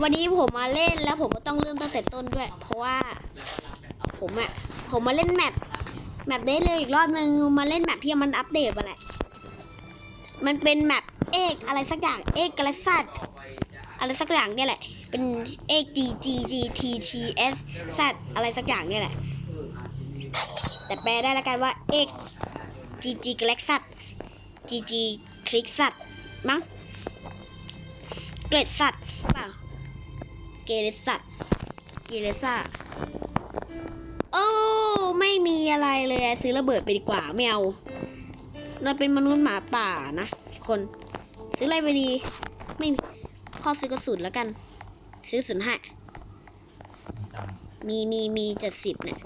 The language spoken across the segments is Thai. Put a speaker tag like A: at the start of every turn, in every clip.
A: วันนี้ผมมาเล่นแล้วผมก็ต้องเริ่มตั้งแต่ต้นด้วย เพราะว่าผมอะผมมาเล่นแมปแมปได้เลยอีกรอบนึงมาเล่นแมปที่มันอัปเดตมาแหละมันเป็นแมปเอกอะไรสักอย่างเอกกระสัดอะไรสักอย่างเนี่ยแหละ เป็นเอก G G G T T S Z อะไรสักอย่างเนี่ยแหละ แต่แปลได้แล้วกันว่าเอก G G กระสัด G G คลิกสัตว์มั้งเกรดสัตว์เปล่า เกเรสัตว์เกเรซ่าโอ้ไม่มีอะไรเลยซื้อระเบิดไปดีกว่าไม่เอาเราเป็นมนุษย์หมาป่านะคนซื้ออะไรไปดี ไม่พ่อซื้อกระสุนแล้วกัน ซื้อสุนให้
B: จำ
A: มีมีมีเจ็ดสิบเนี่ย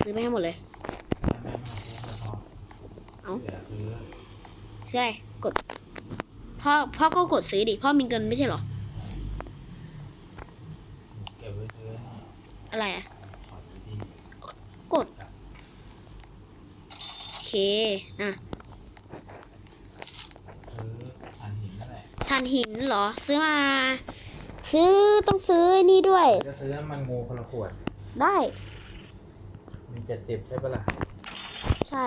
A: ซื้อไปให้หมดเลยเอา
B: ซื้อ
A: อะไรกดพ่อพ่อก็กดซื้อดิพ่อมีเงินไม่ใช่หรอ
B: เก็บไว้ซื้อให้
A: อะไรอะ
B: ขอดี
A: กด โอเค อะ
B: ซื้อถ่านหินนั่นแหละ
A: ถ่านหินเหรอ ซื้อมา ซื้อต้องซื้อนี่ด้วย
B: จะซื้อน้ำมันงูคนละขวด
A: ได้
B: มีเจ็ดสิบใช่ปะล่ะ
A: ใช่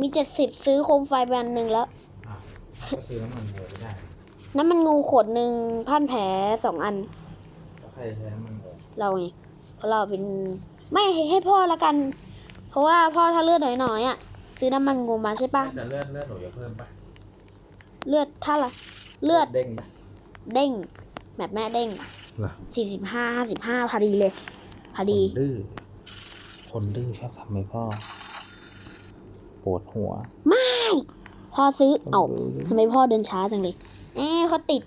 A: มีเจ็ดสิบซื้อโคมไฟไปอันหนึ่งแล้ว
B: อะก็ซื้อน้ำมันงูไปได้
A: น้ำมันงูขวดหนึ่งพันแผลสองอัน
B: แล้วใครจะใช้น้ำมันงู
A: เราไงเพราะเราเป็นไม่ให้ให้พ่อละกัน เพราะว่าพ่อถ้าเลือดหน่อยๆอะซื้อน้ำมันงูมาใช่ปะ
B: แต่เลือดเลือดหนูจะเพิ่มปะ
A: เลือดถ้าละเลือด
B: เด้งปะ
A: เด้งแบบแม่เด้ง
B: เหรอ
A: สี่สิบห้าห้าสิบห้าพอดีเลยพอดี
B: คนดื้อคนดื้อชอบทำให้พ่อปวดหัว
A: พ่อซื้อเอ้า
B: คนดื้อ
A: ทำไมพ่อเดินช้าจังเลยเอ๊ะเขาติด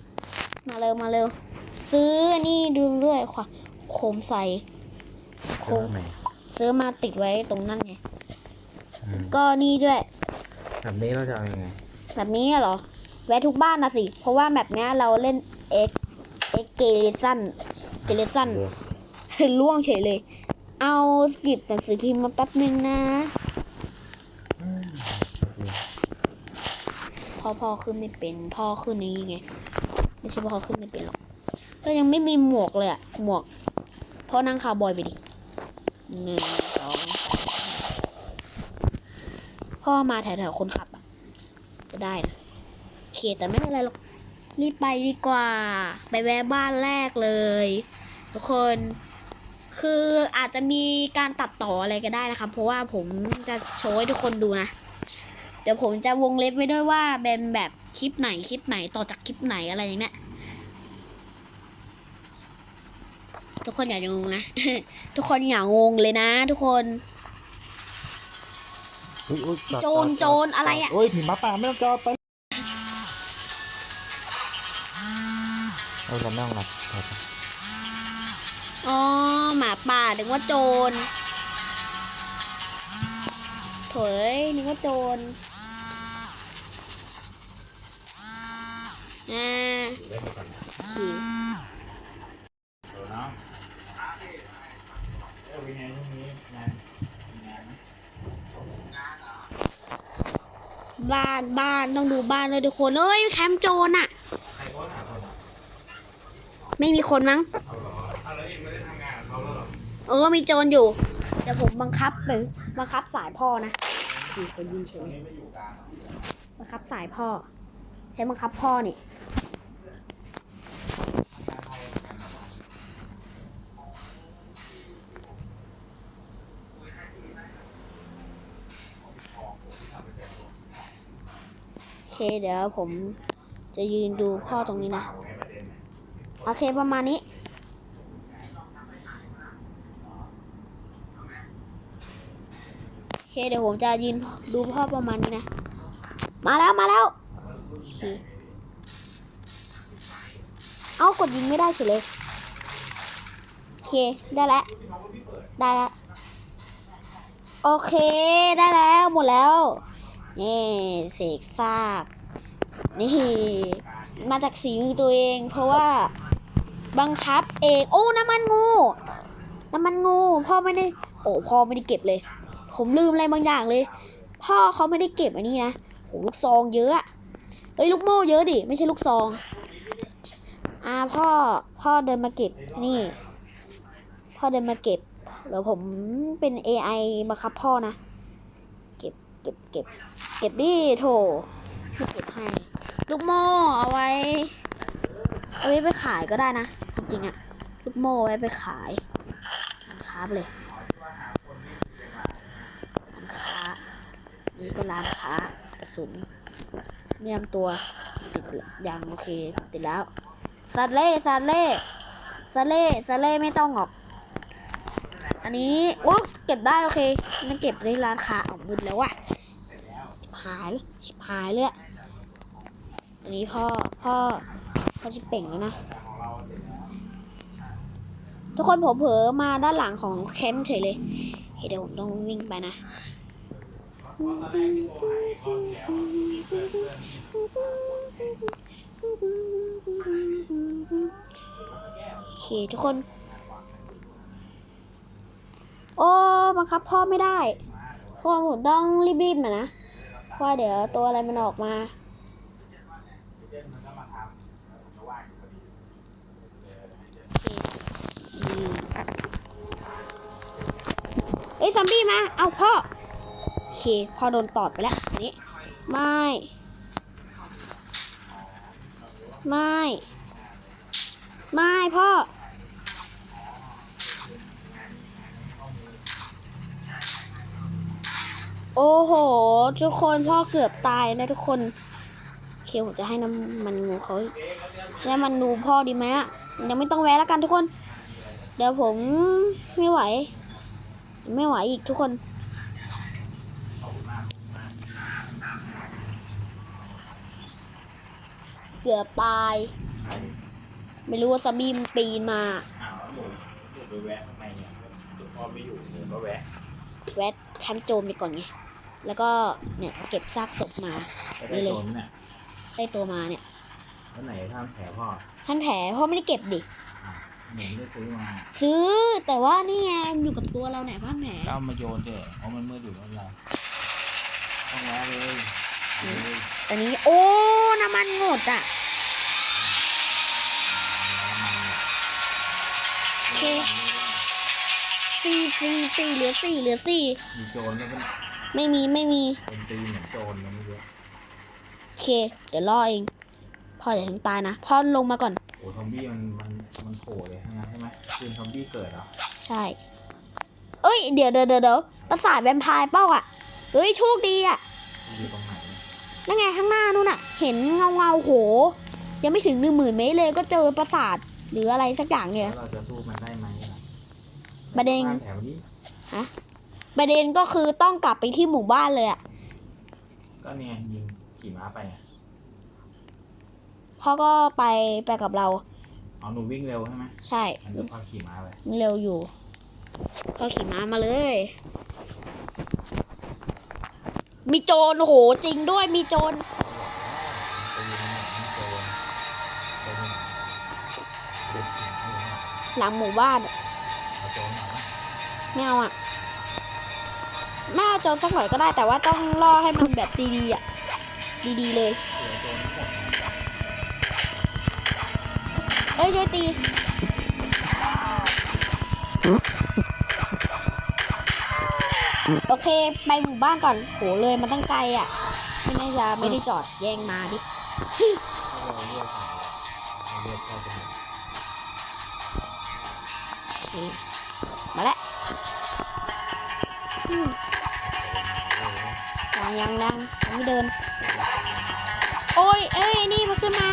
A: มาเร็วมาเร็ว ซื้ออันนี่ดูเรื่อยค่ะ โคมใสโค
B: ซื้อ
A: ม
B: ไหน
A: ซื้อมาติดไว้ตรงนั่นไง
B: อืม
A: ก็นี่ด้วย
B: แบบนี้เราจะเอายังไง
A: แบบนี้เหรอ แวะทุกบ้านนะสิ เพราะว่าแบบเนี้ยเราเล่นเอ็กเอ็กเกเรซันเกเรซัน
B: เดี๋ยว
A: ล่วงเฉยเลย เอาหยิบหนังสือพิมพ์มาแป๊บนึงนะ
B: อืม
A: พ่อพ่อขึ้นไม่เป็นพ่อขึ้นอย่างงี้ไง ไม่ใช่พ่อขึ้นไม่เป็นหรอก ก็ยังไม่มีหมวกเลยอะหมวก พ่อนั่งคาวบอยไปดิหนึ่งสองพ่อมาแถวๆคนขับอะจะได้นะโอเคแต่ไม่เป็นไรหรอกรีบไปดีกว่า ไปแวะบ้านแรกเลย ทุกคนคืออาจจะมีการตัดต่ออะไรก็ได้นะครับ เพราะว่าผมจะโชว์ให้ทุกคนดูนะ เดี๋ยวผมจะวงเล็บไว้ด้วยว่าเป็นแบบคลิปไหนคลิปไหนต่อจากคลิปไหนอะไรอย่างเนี้ย ทุกคนอย่างงนะ ทุกคนอย่างงเลยนะ ทุกคน
B: อุ๊ยอุ๊ยจอด
A: โจร
B: จอด
A: โจรอะไรอะ
B: โอ้ยผีหมาป่าไม่ต้องจอดไปเออเราไม่ต้องหลับจอดไป
A: อ๋อหมาป่านึกว่าโจรโถยนึกว่าโจรอ่า
B: เล่นไปก่อนนะ
A: ขี่ บ้านบ้านต้องดูบ้านเลยทุกคนเอ้ยแคมป์โจรอะ
B: ใครโพสต์หาคนอะ
A: ไม่มีคนมั้ง
B: เอาเหรอเอาแล้วเองไม่ได้ทำงานกับเขาแล้วเหรอ
A: เออมีโจรอยู่เดี๋ยวผมบังคับไปบังคับสายพ่อนะขี่คนยิงเฉ
B: ตอน
A: ย
B: นี้ไม่อยู่กลางเหรอ
A: บังคับสายพ่อ ใช้บังคับพ่อนี่
B: ทำงานไทยทำงานอะไร
A: โอ เดี๋ยวผมจะยืนดูพ่อตรงนี้นะ โอเคประมาณนี้ โอเคเดี๋ยวผมจะยืนดูพ่อประมาณนี้นะ มาแล้วมาแล้วเคเอากดยิงไม่ได้เฉยเลย โอเคได้แล้ว ได้แล้ว โอเคได้แล้วหมดแล้วนี่เสกซาก นี่ มาจากสีมือตัวเอง เพราะว่าบังคับเอง โอ้ น้ำมันงู น้ำมันงู พ่อไม่ได้ โอ้ พ่อไม่ได้เก็บเลย ผมลืมอะไรบางอย่างเลย พ่อเขาไม่ได้เก็บอันนี้นะโหลูกซองเยอะอะเอ้ย ลูกโม่เยอะดิ ไม่ใช่ลูกซอง อ่า พ่อ พ่อเดินมาเก็บ นี่ พ่อเดินมาเก็บเดี๋ยวผมเป็น AI บังคับพ่อนะ เก็บ เก็บ เก็บ เก็บดิโถ ไม่เก็บให้ ลูกโม่เอาไว้ เอาไว้ไปขายก็ได้นะ จริงๆอะลูกโม่ไว้ไปขายร้านค้าไปเลยร้านค้า นี่ก็ร้านค้ากระสุนเนียมตัวติดยังโอเค ติดแล้วซัดเล่ซัดเล่ซัดเล่ซัดเล่ไม่ต้องหรอก อันนี้โอ้เก็บได้โอเคนั่นเก็บในร้านค้าเอามืดแล้วอะหาย หายเลย อันนี้พ่อพ่อพ่อจะเป่งแล้วนะ ทุกคนผมเผลอมาด้านหลังของแคมป์เฉยเลยเฮ้เดี๋ยวผมต้องวิ่งไปนะโอเคทุกคน โอ้บังคับพ่อไม่ได้เพราะว่าผมต้องรีบๆหน่อยนะเพราะว่าเดี๋ยวตัวอะไรมันออกมา เอ้ยซอมบี้มา เอาพ่อ โอเคพ่อโดนตอดไปแล้วนี้ ไม่ ไม่ ไม่พ่อ โอ้โห ทุกคนพ่อเกือบตายนะทุกคนเคผมจะให้น้ำมันงูเขาให้มันดูพ่อดีไหมอะยังไม่ต้องแวะแล้วกันทุกคน เดี๋ยวผมไม่ไหว ไม่ไหวอีกทุกคนเกือบตาย ไม่รู้ว่าซอมบี้มันปีนมา
B: อ้าวหนูหนูไปแวะทำไมเนี่ยหนูพ่อไม่อยู่หนูก็แวะ
A: แวะคันโจมไปก่อนไงแล้วก็เนี่ยเก็บซากศพมา
B: ไปได้โดนเนี่ย
A: ได้ตัวมาเนี่ย
B: แล้วไหนท่านแผลพ่อ
A: ท่านแผลพ่อไม่ได้เก็บดิ
B: อ้าว หนูไม่ได้ซื้อมา
A: ซื้อแต่ว่านี่ไงมันอยู่กับตัวเราเนี่ยท่านแผล
B: ก็เอามาโยนเถอะเพราะมันมืดอยู่แล้วเราต้องแวะเลยเลย
A: ตอนนี้โอ้น้ำมันหมดอะ โอเค สี่สี่สี่เหลือสี่เหลือสี่
B: มีโจรแล้วก็
A: ไม่มีไม่มี
B: เป็นตีเหมือนโจรนะเมื่อกี้
A: โอเค เดี๋ยวรอเองพ่ออย่าถึงตายนะพ่อลงมาก่อน
B: โอ้ซอมบี้มันมันมันโผล่เลยทั้งนั้นใช่ไหมคืนซอมบี้เกิดเหรอ
A: ใช่ เอ้ย เดี๋ยวเดี๋ยวเดี๋ยวเดี๋ยวประสาทแวมไพร์เป้าอะเฮ้ยโชคดีอะ
B: อยู่ตรงไหนเนี่ย
A: นั่นไงข้างหน้านู่นน่ะ เห็นเงาเงาๆโห ยังไม่ถึงหนึ่งหมื่นเมตรเลยก็เจอปราสาทหรืออะไรสักอย่างเนี่ย
B: แล้วเราจะสู้มันได้ไหมล่ะ
A: ประเด็น
B: บ้าแถวนี้
A: ฮะประเด็นก็คือต้องกลับไปที่หมู่บ้านเลยอะ
B: ก็เนี่ยยิงขี่ม้าไปอะ
A: พ่อก็ไปไปกับเรา
B: เอาหนูวิ่งเร็วใช่ไหม
A: ใช่
B: อันนี้พอขี่ม้าไป
A: เร็วอยู่พ่อขี่ม้ามาเลย มีโจรโอ้โหจริงด้วยมีโจร
B: ตีมันเหมือนโจรโจรมันเด็กขี่ม้าอยู่เนี่ย
A: หลังหมู่บ้านอะ
B: เอาโจรมาไหม
A: ไม่เอาอะแม่เอาโจรสักหน่อยก็ได้แต่ว่าต้องล่อให้มันแบบดีๆอะดีๆเลย
B: เอ้
A: ยเจตีโอเค ไปหมู่บ้านก่อน โหเลยมันตั้งไกลอะ ไม่น่าจะไม่ได้จอดแย่งมาดิ
B: ถ้าเลย
A: โอเคมาแล้วยังยังยังยังไม่เดิน โอ้ย เอ้ย นี่มันขึ้นมา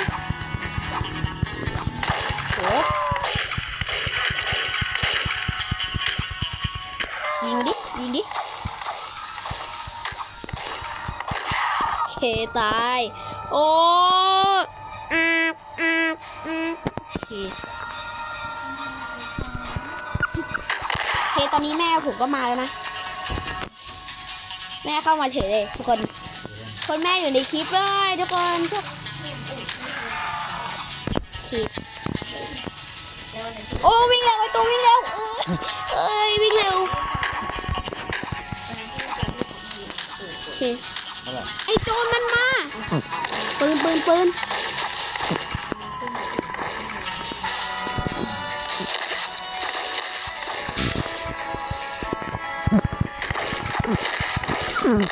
A: เคตาย โอ้อาบอาบอาบเคเคตอนนี้แม่ผมก็มาแล้วนะ แม่เข้ามาเฉยเลยทุกคน คนแม่อยู่ในคลิปเลยทุกคนชอบคลิปโอ้วิ่งเร็วไอตัววิ่งเร็วเอ้ยวิ่งเร็วโไอโจรมันมา ปืนปืนปืน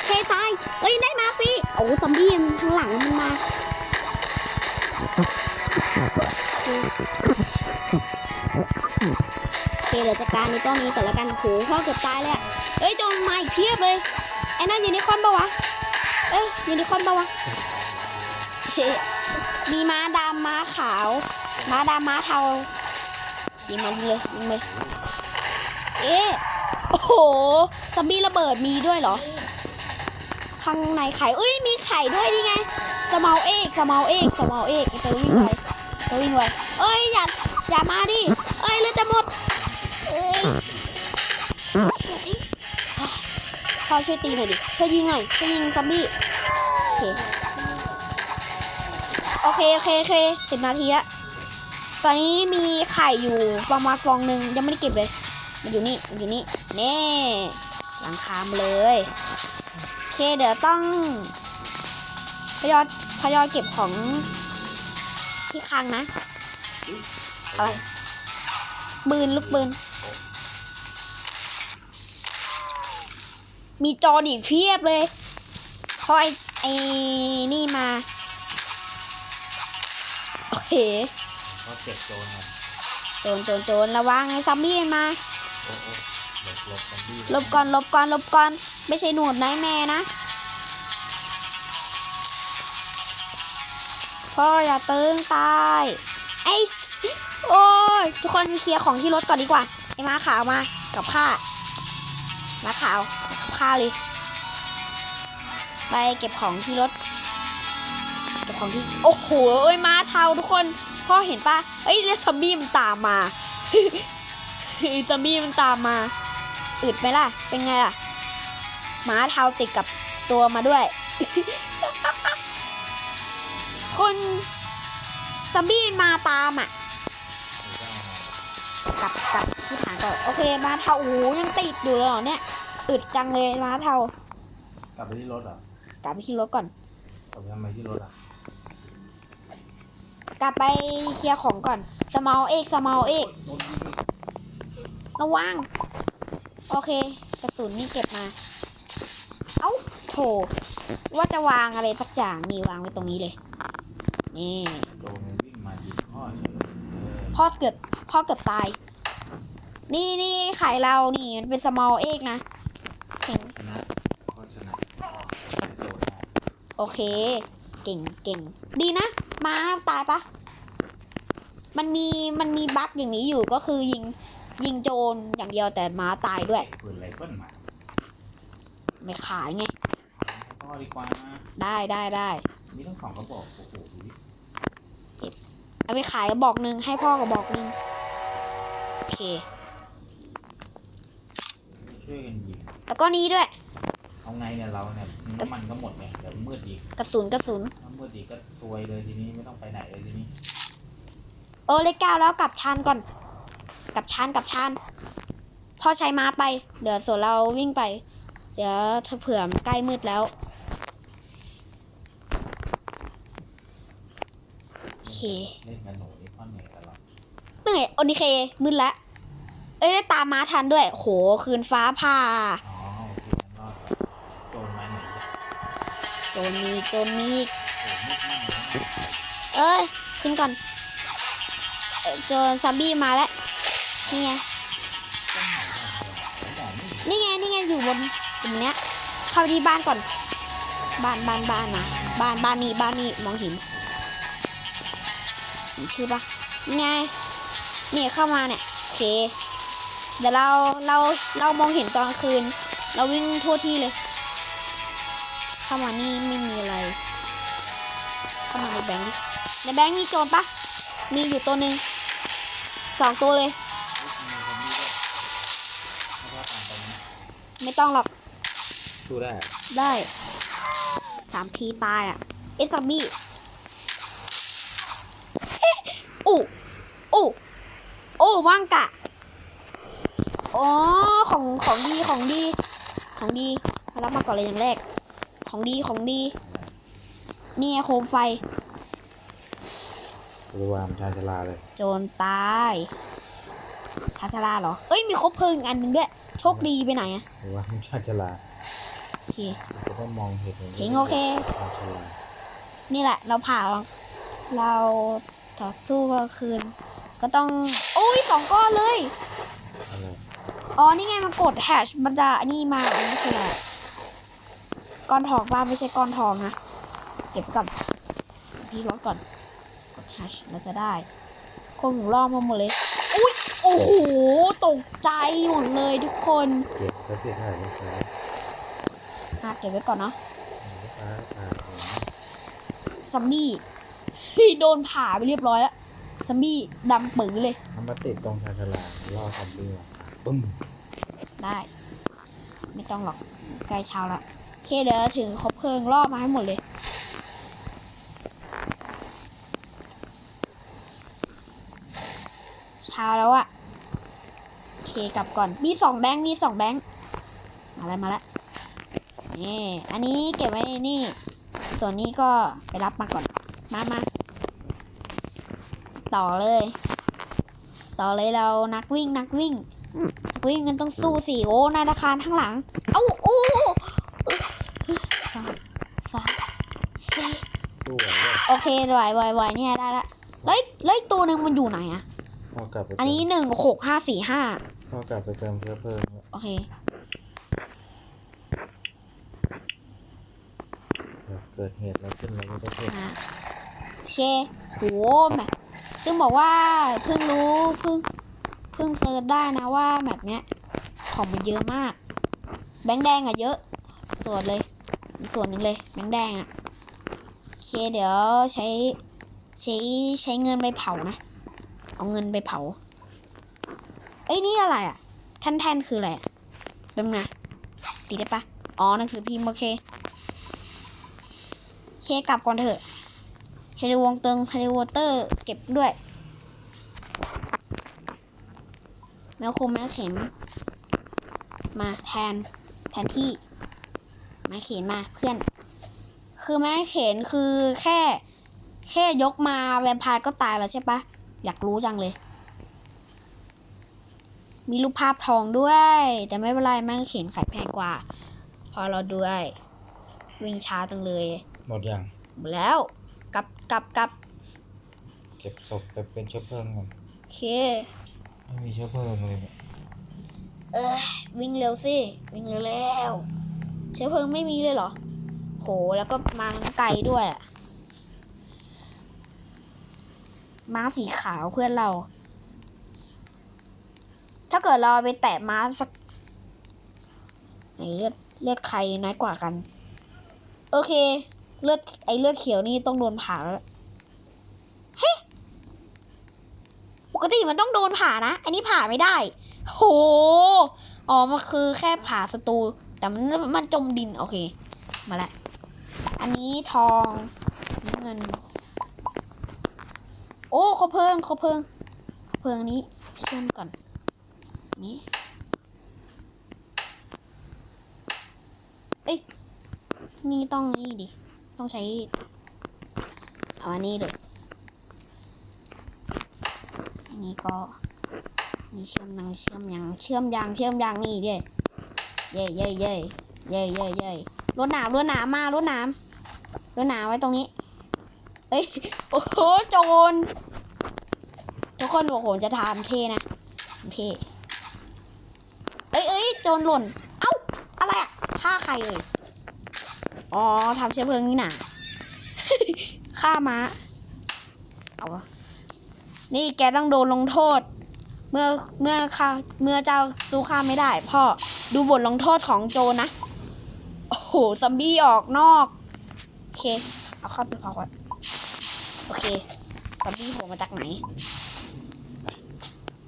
A: เคตาย เอ้ยได้มาฟรีโอ้ซอมบี้ทางหลังมันมาโอเคเดี๋ยวจัดการในต้นนี้ก่อนละกันโหพ่อเกือบตายเลยเอ้ยจงมาอีกเพียบเลย ไอ้นั่นยู่ในิคอนปะวะ ยยูนิคอร์นปะวะมีม้าดำม้าขาว ม้าดำม้าเทายิงมันเลยยิงเลยเอ๊ะโอ้โหซอมบี้ระเบิดมีด้วยเหรอ ข้างในไข่เอ้ยมีไข่ด้วยนี่ไงสมอลเอกสมอลเอกสมอลเอกเตอวิ่งไปเตอวิ่งไปเอ้ยอย่าอย่ามาดิเอ้ยเลือดจะหมดเอ้ยพอช่วยตีหน่อยดิช่วยยิงหน่อยช่วยยิงซอมบี้ เคโอเคโอเคโอเคสิบนาทีละตอนนี้มีไข่อยู่ประมาณฟองหนึ่งยังไม่ได้เก็บเลย มันอยู่นี่มันอยู่นี่เน่หลังคามเลยโอเคเดี๋ยวต้องพยอยพยอยเก็บของที่คลังนะอะไรปืนลูกปืนมีจออีเพียบเลยพราะไอ ไอ้นี่มา โอเค
B: ก็เก็บโจรครับ
A: โจรโจรโจรระวังไอ้ซอมบี้มันมา
B: โอ้โอ้หลบหลบซอมบี้
A: หลบก่อนหลบก่อนหลบก่อน ไม่ใช่หนวดไนท์แม่นะพ่ออย่าตึงตายไอ้สโอ้ยทุกคนเคลียร์ของที่รถก่อนดีกว่าไอ้ม้าขาวมากับผ้าม้าขาวกับผ้าเลย ไปเก็บของที่รถ เก็บของที่ โอ้โห เอ้ยม้าเทาทุกคน พ่อเห็นปะเอ้ยแล้วซอมบี้มันตามมาซอมบี้มันตามมา อึดไหมล่ะ เป็นไงล่ะหมาเทาติดกับตัวมาด้วย คนซอมบี้มาตามอะ กลับกลับที่ฐานก่อนโอเคมาเทาโอ้ยังติดอยู่เลยเหรอเนี่ย อึดจังเลยมาเทาก
B: ลับไปที่รถเหรอะ
A: กลับไปที่รถก่อน
B: กลับไปทำไมที่รถอะ
A: กลับไปเคลียร์ของก่อน สมอลเอกสมอลเอก
B: รถยิงอีก
A: ระวังโอเค กระสุนนี่เก็บมา เอ้าโถว่าจะวางอะไรสักอย่างนี่วางไว้ตรงนี้เลย นี่
B: โจรมันวิ่งมายิงพ่อเฉยเออ
A: พ่อเกือบพ่อเกือบตาย นี่นี่ไข่เรานี่มันเป็น small egg นะ เห็น
B: ชนะพ่อชนะโจรได้
A: โอเค เก่งเก่ง ดีนะ มาตายปะ มันมีมันมีบั๊กอย่างนี้อยู่ก็คือยิงยิงโจรอย่างเดียวแต่ม้าตายด้วย
B: ปืนไรเฟิลมา
A: ไม่ขายไง
B: พ่อดีกว่า
A: ได้ได้ได้
B: มีทั้งสองกระบอกโอ้โหดูดิ
A: เอาไปขายกระบอกหนึ่งให้พ่อกระบอกหนึ่งโอเค
B: ช่วยกันยิง
A: แล้วก็นี้ด้วย
B: เอาไงเนี่ยเราเนี่ยน้ำมันก็หมดเนี่ยเดี๋ยวมืดอีก
A: กระสุนกระสุน
B: ถ้ามืดอีกก็ซวยเลยทีนี้ไม่ต้องไปไหนเลยทีนี้
A: เออเลขเก้าแล้วกลับชานก่อน กลับชานกลับชานพ่อใช้ม้าไป เดี๋ยวส่วนเราวิ่งไป เดี๋ยวถ้าเผื่อมนใกล้มืดแล้วโอเค
B: เล่นกันหนูนี่พ่อเหนื่อยตลอด
A: เหนื่อยโอนิเคมืดแล้วเอ้ยได้ตามม้าทันด้วย โหคืนฟ้าผ่า
B: อ๋อโอเคงั้นรอดโจรมาไหนเนี่ย
A: โจนมีโจนมี
B: โอ้มืดมากเลยนะ
A: เอ้ย ขึ้นก่อนเอ่อโจนซัมบี้มาแล้ว นี่ไง
B: ต้องไหนกันเนี่ยแต่ไม่เห็น
A: นี่ไง นี่ไง อยู่บนตรงเนี้ย เข้าไปที่บ้านก่อน บ้านบ้านบ้านนะ บ้านบ้านนี้บ้านนี้มองเห็นเห็นชื่อปะนี่ไงนี่เข้ามาเนี่ยโอเค เดี๋ยวเราเราเรามองเห็นตอนกลางคืน เราวิ่งทั่วที่เลย เข้ามานี่ไม่มีอะไร เข้ามาในแบงค์ดิในแบงค์มีโจรปะมีอยู่ตัวหนึ่งสองตัวเลย
B: มีคนนี้ด้วยไม่ว่าต่างกันนะ
A: ไม่ต้องหรอก
B: สู้ได้
A: ได้สามทีตายอะ เอซอมบี้เอ๊ะอู้อู้อู้ว่างกะอ๋อของของดีของดี ของดี มารับมาก่อนเลยอย่างแรก ของดีของดี นี่ไงโคมไฟ
B: หรือว่ามันชาชลาเลย
A: โจรตายชาชาลาเหรอ เอ้ยมีครบเพลิงอีกอันหนึ่งด้วย โชคดีไปไหนอะ
B: หรือว่ามันชาชลา
A: โอเค
B: จะได้มองเห็นย่า
A: ทิ้งโอเค
B: ความฉลาด
A: นี่แหละ เราผ่าเราต่อสู้กลางคืน ก็ต้อง โอ้ยสองก้อนเลย
B: อะไร
A: อ๋อ นี่ไงมันกดแฮชมันจะอันนี่มาอันนี้คืออะไร ก้อนทองบ้าไม่ใช่ก้อนทองนะ เก็บกับพี่รถก่อน กดแฮชเราจะได้ คนหูล่อมาหมดเลย อุ้ยโอ้โห ตกใจหมดเลยทุกคน
B: เก็บก็เสียหายลูกค้า
A: อะเก็บไว้ก่อนเนาะ
B: ลูกค้าผ่าผม
A: ซัมบี้เฮ้ยโดนผ่าไปเรียบร้อยแล้วซัมบี้ดำปื้อเลย
B: ทำมาติดตรงชาญชาลาล่อซอมบี้มาปึ้ม
A: ได้ ไม่ต้องหรอกใกล้เช้าละโอ เคเดี๋ยวถึงครบเพลิงรอบมาให้หมดเลย เช้าแล้วอะโอเคกลับก่อนมีสองแบงค์มีสองแบงค์มาแล้วมาแล้วนี่อันนี้เก็บไว้นี่ ส่วนนี้ก็ไปรับมาก่อน มามาต่อเลย ต่อเลยเรานักวิ่งนักวิ่งวิ่งกันต้องสู้สิโอ้นายอาคารข้างหลัง เอ้าโอ้สามสามสี่
B: ตู้ไหวว่า
A: โอ เคไหวไหวไหวเนี่ยได้ละแล้วแล้วอีกตัวหนึ่งมันอยู่ไหนอะ
B: พ่อกลับไป
A: อันนี้หนึ่งหกห้าสี่ห้า
B: พ่อกลับไปเติมเชื้อเพลิงแล้ว
A: โอเค
B: เกิดเหตุอะไรขึ้นเราไม่ได้เก็บ
A: นะโอเคโหแมปซึ่งบอกว่าเพิ่งรู้เพิ่งเพิ่งเซิร์ชได้นะว่าแบบเนี้ยของมันเยอะมาก แบงค์แดงอะเยอะส่วนเลย ส่วนหนึ่งเลย แบงค์แดงอะ เคเดี๋ยวใช้ใช้ใช้เงินไปเผานะ เอาเงินไปเผา เอ้ยนี่อะไรอะแท่นๆคืออะไรอะเป็นไงตีได้ปะอ๋อหนังสือพิมพ์โอเคเคกลับก่อนเถอะเฮลิวงเติงเฮลิวอเตอร์ เก็บด้วย แมวคมแมวเข็ม มาแทนแทนที่ มาเขียนมาเพื่อน คือแม่เข็นคือแค่ แค่ยกมาแวมไพร์ก็ตายแล้วใช่ปะอยากรู้จังเลย มีรูปภาพทองด้วย แต่ไม่เป็นไรแม่เข็นขายแพงกว่า พอเราด้วยวิ่งช้าจังเลย
B: หมดยัง
A: หมดแล้วกลับกลับกลับ
B: เก็บศพไปเป็นเชื้อเพลิงก่อน
A: โอเค
B: ไม่มีเชื้อเพลิงเลยเนี่ย
A: เออวิ่งเร็วสิ วิ่งเร็วแล้ว เชื้อเพลิงไม่มีเลยเหรอ โหแล้วก็มาไกลด้วยม้าสีขาวเพื่อนเรา ถ้าเกิดเราเอาไปแตะม้าสักไหนเลือดเลือดใครน้อยกว่ากัน โอเค เลือดไอเลือดเขียวนี่ต้องโดนผ่าแล้วเฮ้ปกติมันต้องโดนผ่านะ อันนี้ผ่าไม่ได้ โห อ๋อ มันคือแค่ผ่าศัตรู แต่มันมันจมดิน โอเค มาแล้ว อันนี้ทองน้ำเงิน โอ้เขาเพิ่งเขาเพิ่งเขาเพิ่งนี้เชื่อมก่อนนี้เอ้ยนี่ต้องนี่ดิต้องใช้เอาอันนี้เลยอันนี้ก็นี่เชื่อมยังเชื่อมยังเชื่อมยังเชื่อมยังนี่เย่เย่เย่เย่เย่เย่เย่ รถหนามรถหนามมารถหนามรถหนามไว้ตรงนี้ เอ้ย โอ้โหโจร ทุกคนบอกผมจะทำเท่นะเท่เอ้ยเอ้ยโจรหล่น เอ้า อะไรอะฆ่าใครเลยอ๋อทำเชื้อเพลิงนี่หนาฆ่าม้า เอานี่แกต้องโดนลงโทษ เมื่อเมื่อข้าเมื่อเจ้าสู้ข้าไม่ได้ พ่อดูบทลงโทษของโจนะ โอ้โหซัมบี้ออกนอก โอเค เอาเข้าไปเผาก่อนโอเคซัมบี้โผล่มาจากไหน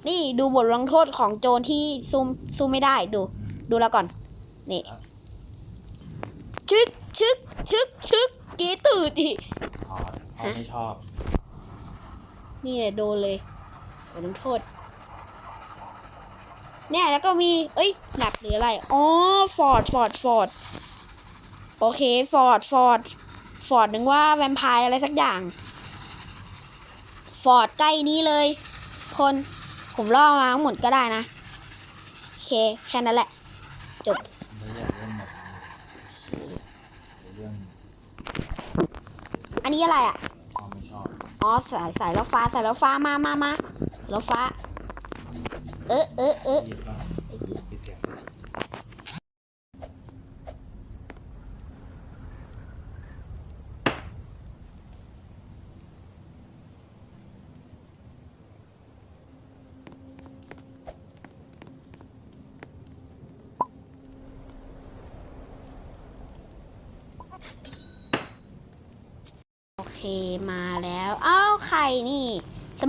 A: นี่ดูบทลงโทษของโจรที่ซูมซูมไม่ได้ดู ดูแล้วก่อน นี่ ชึกชึกชึกชึกกรีดตื่นดิ
B: อ๋อเขาไม่ชอบ
A: นี่แหละโดนเลยบทลงโทษเนี่ยแล้วก็มี เอ้ยหนักหรืออะไร อ๋อ ฟอร์ด ฟอร์ด ฟอร์ด โอเค ฟอร์ด ฟอร์ด ฟอร์ดนึงว่าแวมไพร์อะไรสักอย่าง ฟอร์ดใกล้นี้เลย คน ผมล่อมาหมดก็ได้นะ โอเค แค่นั้นแหละ จบ
B: อันนี้
A: อะไรอะ
B: อ๋อ
A: สายสายรถฟ้าสายรถฟ้ามามามา รถฟ้า เออเออเออ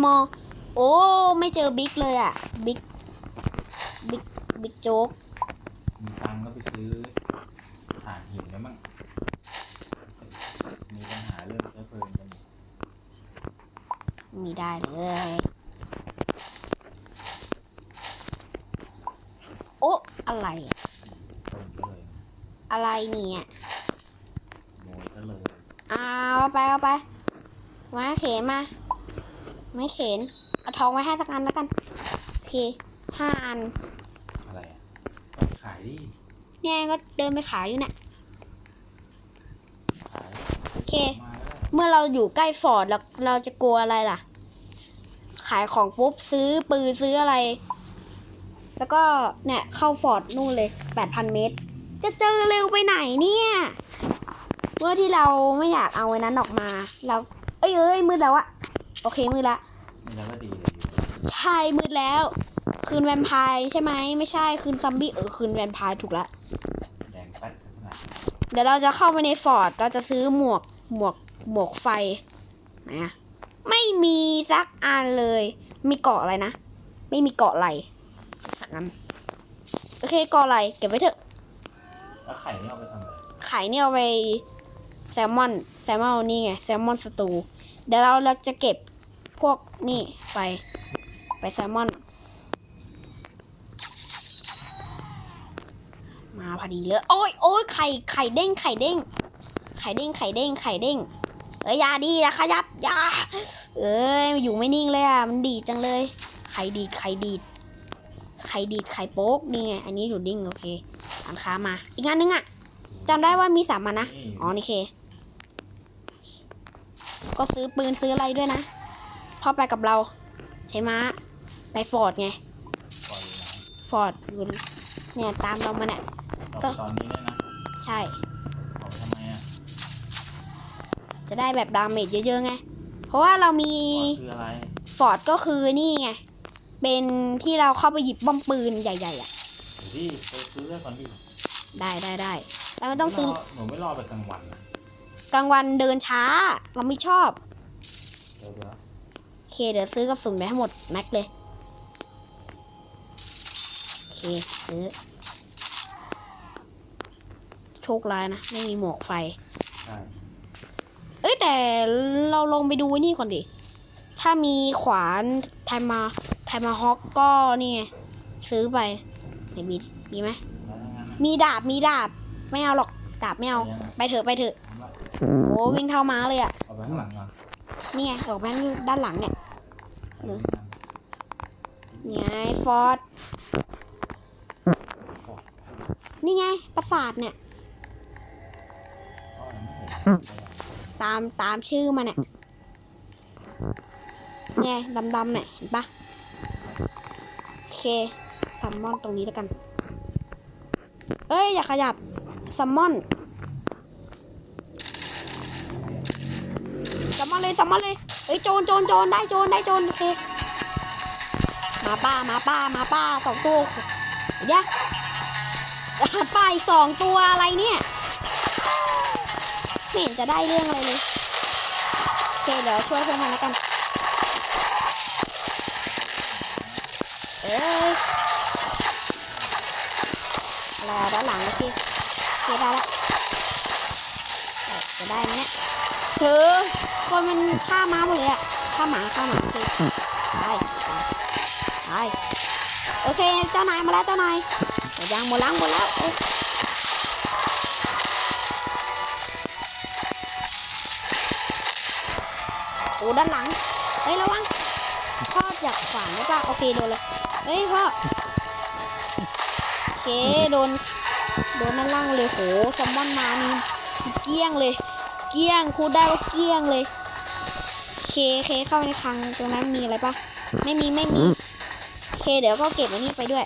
A: มอลโอ้ ไม่เจอบิ๊กเลยอะ บิ๊ก บิ๊ก บิ๊กโจ๊ก
B: มีตังค์ก็ไปซื้อถ่านหินแล้วมั้งมีปัญหาเรื่องเชื้อเพลิงกันอีก
A: มีได้เลย โอ้อะไรอะ
B: ต้นก็เลย
A: อะไรเนี่ย
B: โมยก็เลย
A: เอาไปเอาไปมาเข็นมา ไม่เข็น เอาทองไว้ให้สักอันแล้วกัน โอเคห้าอัน
B: อะไรอะก็ขายดิ
A: เนี่ยก็เดินไปขายอยู่เนี่ย
B: ขาย
A: โอเค
B: มาแล้ว
A: เมื่อเราอยู่ใกล้ฟอร์ดเราเราจะกลัวอะไรล่ะ ขายของปุ๊บซื้อปืนซื้ออะไร แล้วก็เนี่ยเข้าฟอร์ดนู่นเลยแปดพันเมตร จะเจอเร็วไปไหนเนี่ยเมื่อที่เราไม่อยากเอาไว้นั้นออกมา เรา เอ้ยเอ้ยมืดแล้วอะโอเคมืดละ
B: นี่แล้วก็ดีเลยอยู่
A: ใช่มืดแล้ว คืนแวมไพร์ใช่ไหมไม่ใช่คืนซอมบี้เออคืนแวมไพร์ถูกละ
B: แดงแป๊ดขนาดนั้น
A: เดี๋ยวเราจะเข้าไปในฟอร์ดเราจะซื้อหมวกหมวกหมวกไฟไหนอะไม่มีสักอันเลย มีเกาะอะไรนะ ไม่มีเกาะไหลสักอันโอเคเกาะไหลเก็บไว้เถอะ
B: แล้วไข่นี่เอาไปทำอะไร
A: ไข่เนี่ยเอาไปแซลมอนแซลมอนนี่ไงแซลมอนสตู เดี๋ยวเราเราจะเก็บ พวกนี่ไป ไปแซลมอน มาพอดีเลยโอ้ยโอ้ยไข่ไข่เด้งไข่เด้งไข่เด้งไข่เด้งไข่เด้งเอ้ยอยาดีอย่าขยับอยาเอ้ยอยู่ไม่นิ่งเลยอะมันดีดจังเลยไข่ดีดไข่ดีดไข่ดีดไข่โป๊กนี่ไงอันนี้อยู่นิ่งโอเคอันค้ามา อีกงานนึงอะจำได้ว่ามีสามอันนะอ๋อนี่เค ก็ซื้อปืนซื้ออะไรด้วยนะ พ่อไปกับเรา ใช่ไหมะไปฟอร์ดไง
B: ปล่อยอยู่ไหน
A: ฟอร์ดอยู่เนี่ยตามเรามาเนี่ย
B: เอาไปตอนนี้เนี่ยนะ
A: ใช่
B: เอาไปทำไมอะ
A: จะได้แบบดาเมจเยอะๆไง เพราะว่าเรามี
B: ก่อนคืออะไร
A: ฟอร์ดก็คือนี่ไง เป็นที่เราเข้าไปหยิบบ้อมปืนใหญ่ๆอะ
B: เดี๋ยวที่ไปซื้อได้ก่อนดิ
A: ได้ได้ได้เราไม่ต้องซื้อ
B: รหนูไม่รอไปกลางวันนะ
A: กลางวันเดินช้า เราไม่ชอบ
B: เดี๋ยวเดี๋ยว
A: โอเค เดี๋ยวซื้อกระสุนไปให้หมด แม็กเลย โอเค ซื้อ โชคร้ายนะ ไม่มีหมวกไฟ
B: ใช่
A: เอ้ย แต่เราลองไปดูไอ้นี่ก่อนดิ ถ้ามีขวานไทมาไทมาฮอกก็นี่ไง ซื้อไปเดี๋ยวมีมีไหม
B: แล้วถ้างั้นนะ
A: มีดาบมีดาบ ไม่เอาหรอก ดาบไม่เอา ไปเถอะไปเถอะ
B: ทำละ
A: โอ้วิ่งเท่าม้าเลยอะ
B: เอาไปข้างหลังก่อน
A: นี่ไงออกมาด้านหลังเนี่ย
B: เลัง
A: นี่ไงฟอร์ดนี่ไงปราสาทเนี่ย ตามตามชื่อมาเนี่ยเนี่ยดำๆเนี่ยเห็นปะโอเคซัมมอนตรงนี้แล้วกัน เอ้ย อย่าขยับซัมมอน ซัมมอนเลยซัมมอนเลยเอ้ยโจรโจรโจรได้โจรได้โจรโอเคมาป้ามาป้ามาป้าสองตัวเดี๋ยวป้าอีกสองตัวอะไรเนี่ยไม่เห็นจะได้เรื่องอะไรเลยโอเคเดี๋ยวช่วยเพื่อนกันแล้วกันเอ้ยอะไรอะด้านหลังโอเคโอเคได้ละเอ้ยจะได้ไหมเนี่ยเธอ คนมันฆ่าม้าหมดเลยอะฆ่าหมาฆ่าหมาโอเคได้ได้โอเคเจ้านายมาแล้วเจ้านายหมดยังหมดล้างหมดแล้วเอ้ยโอ้ด้านหลังเฮ้ยระวังพ่ออยากขวางหรือเปล่าโอเคโดนเลยเฮ้ยพ่อโอเคโดนโดนด้านล่างเลยโหแซลมอนมานี่เกลี้ยงเลย เกลี้ยงพูดได้ว่าเกลี้ยงเลย เคเคเข้าไปในคลังตรงนั้นมีอะไรปะไม่มีไม่มีเคเดี๋ยวก็เก็บอันนี้ไปด้วย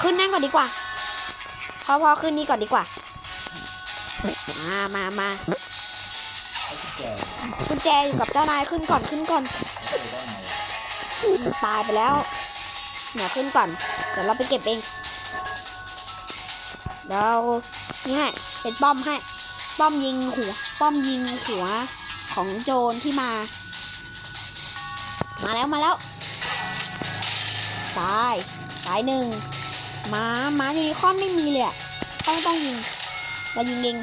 A: ขึ้นนั่งก่อนดีกว่า พอพอขึ้นนี่ก่อนดีกว่า มามามา
B: ไอ้ที่แก่
A: กุญแจอยู่กับเจ้านายขึ้นก่อนขึ้นก่อน
B: ไม่เคยได้ไงอะ
A: ตายไปแล้วเนี่ยขึ้นก่อนเดี๋ยวเราไปเก็บเองเดี๋ยวเรานี่ให้เป็นป้อมให้ ป้อมยิงหัว ป้อมยิงหัวของโจรที่มา มาแล้วมาแล้ว ตาย ตายหนึ่งม้าม้ายูนิคอนไม่มีเลยอะต้องต้องยิงเรายิงเอง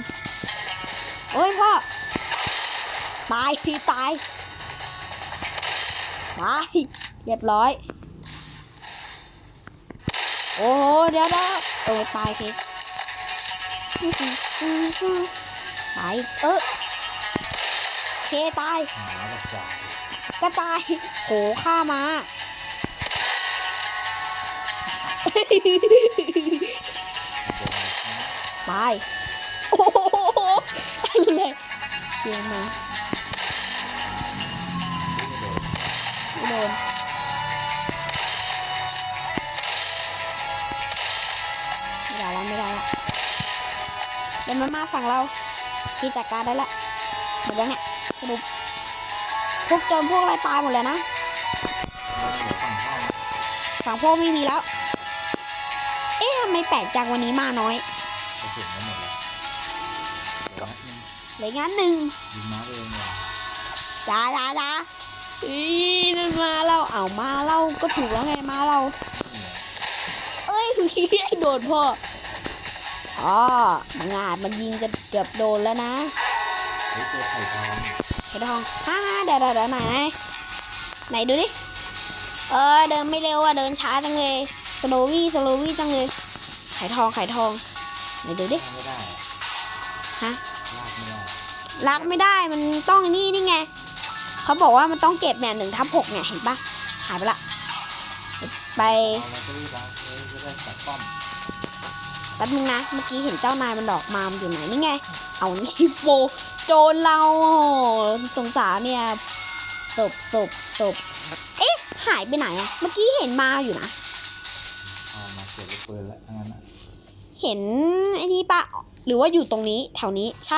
A: โอ้ยพ่อ ตายตาย ตาย เรียบร้อย โอ้โหเดี๋ยวเดี๋ยวเออตายเคตาย เออเคตาย
B: หมาบบจ่าย
A: กระจาย โหฆ่ามา
B: โดนนะ
A: ตายโอ้โหอะไรเชียงมา
B: โดน
A: ไม่ได้แล้วไม่ได้แล้วเดี๋ยวมันมาฝั่งเราที่จัดการได้ละหมดแล้วเนี่ย พวกโจรพวกอะไรตายหมดแล้วนะ
B: ไม่ได้เลือฝั่งเข้านะ
A: ฝั่งพวกไม่มีแล้ว เอ๊ะทำไมแปลกจังวันนี้มาน้อย
B: กระสุนก็หมดแล้วเหลือนัดนึง
A: เหลยงั้นหนึ่ง
B: ยิงมาเอง
A: จ้าจ้าจ้าอีนั่นมาเราเอามาเราก็ถูกแล้วไงมาเรา
B: เนี่ย
A: เอ้ยไอ้โดนพ่ออ๋องาดมันยิงจะเกือบโดนแล้วนะ
B: เฮ้ยเจอไข่ทอง
A: ไข่ทองฮ่าเดี๋ยวเดี๋ยวเดี๋ยวไหนไหนดูดิ เออเดินไม่เร็วอะเดินช้าจังเลยสโลวี่สโลวี่จังเลย ไข่ทองไข่ทองไหนดูดิ
B: ลากไม่ได้อะ
A: ฮะ
B: ลากไม่ได้
A: รักไม่ได้มันต้องนี่นี่ไงเขาบอกว่ามันต้องเก็บเนี่ยหนึ่งทับหกเนี่ยเห็นปะหายไปละไป
B: เอามาก็รีบล้างเลยจะได้ตัดป้อม
A: แป๊บนึงนะเมื่อกี้เห็นเจ้านายมันดอกมามันอยู่ไหนนี่ไง เอานี่โป โจรเราโอ้โหสงสารเนี่ยศพศพศพเอ๊ะ หายไปไหนอะเมื่อกี้เห็นมาอยู่นะ
B: เอามาเก็บลูกปืนแล้วทั้งนั้นอะ
A: เห็นไอ้นี่ปะหรือว่าอยู่ตรงนี้แถวนี้ใช่